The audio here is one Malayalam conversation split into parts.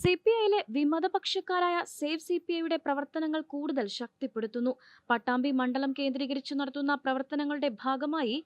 സി പി ഐയിലെ വിമതപക്ഷക്കാരായ സേവ് സി പി ഐയുടെ പ്രവർത്തനങ്ങൾ കൂടുതൽ ശക്തിപ്പെടുത്തുന്നു. പട്ടാമ്പി മണ്ഡലം കേന്ദ്രീകരിച്ച് നടത്തുന്ന പ്രവർത്തനങ്ങളുടെ ഭാഗമായി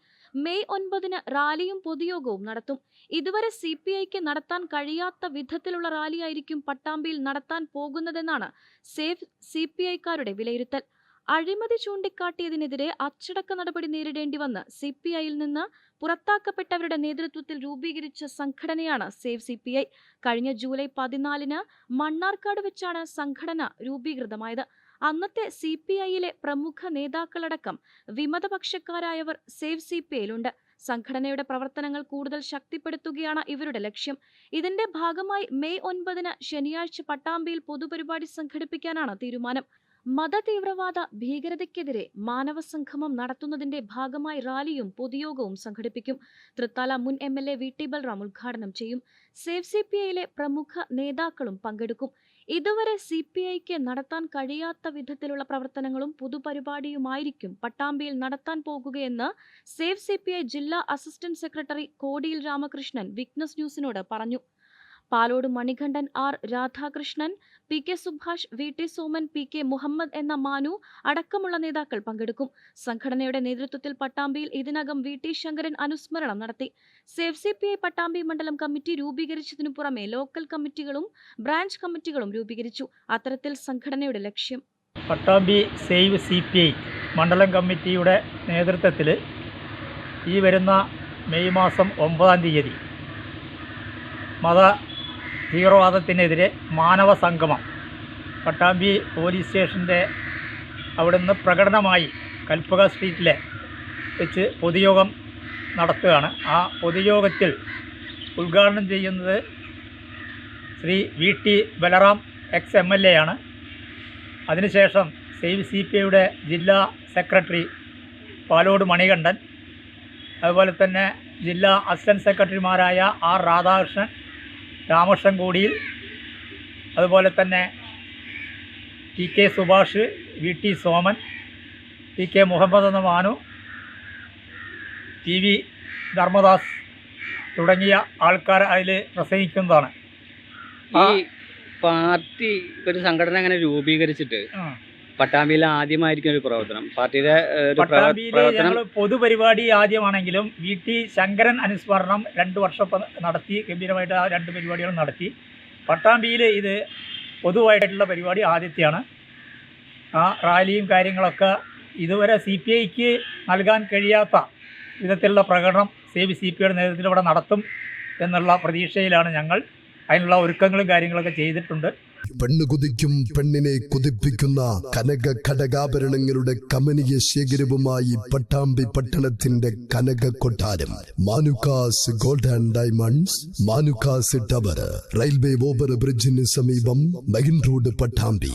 മെയ് ഒൻപതിന് റാലിയും പൊതുയോഗവും നടത്തും. ഇതുവരെ സി പി ഐക്ക് നടത്താൻ കഴിയാത്ത വിധത്തിലുള്ള റാലിയായിരിക്കും പട്ടാമ്പിയിൽ നടത്താൻ പോകുന്നതെന്നാണ് സേവ് സി പി ഐക്കാരുടെ വിലയിരുത്തൽ. അഴിമതി ചൂണ്ടിക്കാട്ടിയതിനെതിരെ അച്ചടക്ക നടപടി നേരിടേണ്ടി വന്ന് സി പി ഐയിൽ നിന്ന് പുറത്താക്കപ്പെട്ടവരുടെ നേതൃത്വത്തിൽ രൂപീകരിച്ച സംഘടനയാണ് സേവ് സി പി ഐ. കഴിഞ്ഞ ജൂലൈ പതിനാലിന് മണ്ണാർക്കാട് വെച്ചാണ് സംഘടന രൂപീകൃതമായത്. അന്നത്തെ സി പി ഐയിലെ പ്രമുഖ നേതാക്കളടക്കം വിമതപക്ഷക്കാരായവർ സേവ് സി പി ഐയിലുണ്ട്. സംഘടനയുടെ പ്രവർത്തനങ്ങൾ കൂടുതൽ ശക്തിപ്പെടുത്തുകയാണ് ഇവരുടെ ലക്ഷ്യം. ഇതിന്റെ ഭാഗമായി മെയ് ഒൻപതിന് ശനിയാഴ്ച പട്ടാമ്പിയിൽ പൊതുപരിപാടി സംഘടിപ്പിക്കാനാണ് തീരുമാനം. മതതീവ്രവാദ ഭീകരതയ്ക്കെതിരെ മാനവ സംഗമം നടത്തുന്നതിന്റെ ഭാഗമായി റാലിയും പൊതുയോഗവും സംഘടിപ്പിക്കും. തൃത്താല മുൻ M L A V T Balram ഉദ്ഘാടനം ചെയ്യും. സേഫ് സി പി ഐയിലെ പ്രമുഖ നേതാക്കളും പങ്കെടുക്കും. ഇതുവരെ സി പി ഐക്ക് നടത്താൻ കഴിയാത്ത വിധത്തിലുള്ള പ്രവർത്തനങ്ങളും പൊതുപരിപാടിയുമായിരിക്കും പട്ടാമ്പിയിൽ നടത്താൻ പോകുകയെന്ന് സേവ് സി പി ഐ ജില്ലാ അസിസ്റ്റന്റ് സെക്രട്ടറി കോടിയിൽ രാമകൃഷ്ണൻ വിഗ്നസ് ന്യൂസിനോട് പറഞ്ഞു. Palode Manikandan R Radhakrishnan P K Subhash V T Soman P K Muhammad എന്ന മാനു അടക്കമുള്ള നേതാക്കൾ പങ്കെടുക്കും. സംഘടനയുടെ നേതൃത്വത്തിൽ പട്ടാമ്പിയിൽ ഇതിനകം വി ടി ശങ്കരൻ അനുസ്മരണം നടത്തി. Save C P I Pattambi മണ്ഡലം കമ്മിറ്റി രൂപീകരിച്ചതിനു പുറമെ ലോക്കൽ കമ്മിറ്റികളും ബ്രാഞ്ച് കമ്മിറ്റികളും രൂപീകരിച്ചു. അത്തരത്തിൽ സംഘടനയുടെ ലക്ഷ്യം. Pattambi save C P I മണ്ഡലം കമ്മിറ്റിയുടെ നേതൃത്വത്തിൽ ഈ വരുന്ന മെയ് മാസം ഒമ്പതാം തീയതി മത തീവ്രവാദത്തിനെതിരെ മാനവ സംഗമം. പട്ടാമ്പി പോലീസ് സ്റ്റേഷന്റെ അവിടെ നിന്ന് പ്രകടനമായി കൽപ്പക സ്ട്രീറ്റിലെ വെച്ച് പൊതുയോഗം നടത്തുകയാണ്. ആ പൊതുയോഗത്തിൽ ഉദ്ഘാടനം ചെയ്യുന്നത് Shri V T Balram ex M L A ആണ്. അതിനുശേഷം സേവ് സി പി ഐയുടെ ജില്ലാ സെക്രട്ടറി പാലോട് മണികണ്ഠൻ. അതുപോലെ തന്നെ ജില്ലാ അസിസ്റ്റന്റ് സെക്രട്ടറിമാരായ ആർ രാധാകൃഷ്ണൻ രാമകൃഷ്ണൻ കൂടിയിൽ അതുപോലെ തന്നെ T K Subhash V T Soman T K Muhammad എന്ന മാനു ടി വി ധർമ്മദാസ് തുടങ്ങിയ ആൾക്കാർ അതിൽ പ്രസംഗിക്കുന്നതാണ് ഈ പാർട്ടി ഒരു സംഘടന അങ്ങനെ രൂപീകരിച്ചിട്ട്. പട്ടാമ്പിയിൽ ആദ്യമായിരിക്കും ഒരു പ്രവർത്തനം. പാർട്ടിയുടെ പട്ടാമ്പിയിലെ പൊതുപരിപാടി ആദ്യമാണെങ്കിലും വി ടി ശങ്കരൻ അനുസ്മരണം രണ്ട് വർഷം നടത്തി ഗംഭീരമായിട്ട് ആ രണ്ട് പരിപാടികളും നടത്തി. പട്ടാമ്പിയിൽ ഇത് പൊതുവായിട്ടുള്ള പരിപാടി ആദ്യത്തെയാണ്. ആ റാലിയും കാര്യങ്ങളൊക്കെ ഇതുവരെ സി പി ഐക്ക് നൽകാൻ കഴിയാത്ത വിധത്തിലുള്ള പ്രകടനം സേവ് സി പിയുടെ നേതൃത്വത്തിൽ ഇവിടെ നടത്തും എന്നുള്ള പ്രതീക്ഷയിലാണ് ഞങ്ങൾ. അതിനുള്ള ഒരുക്കങ്ങളും കാര്യങ്ങളൊക്കെ ചെയ്തിട്ടുണ്ട്. പെണ്ണ് കുതിക്കും പെണ്ണിനെ കുതിപ്പിക്കുന്ന കനക ഘടകാഭരണങ്ങളുടെ കമനീയ ശേഖരവുമായി പട്ടാമ്പി പട്ടണത്തിന്റെ കനക കൊട്ടാരം. Manukkas gold and diamonds Manukkas tower railway over ബ്രിഡ്ജിന് സമീപം മെയിൻ റോഡ് പട്ടാമ്പി.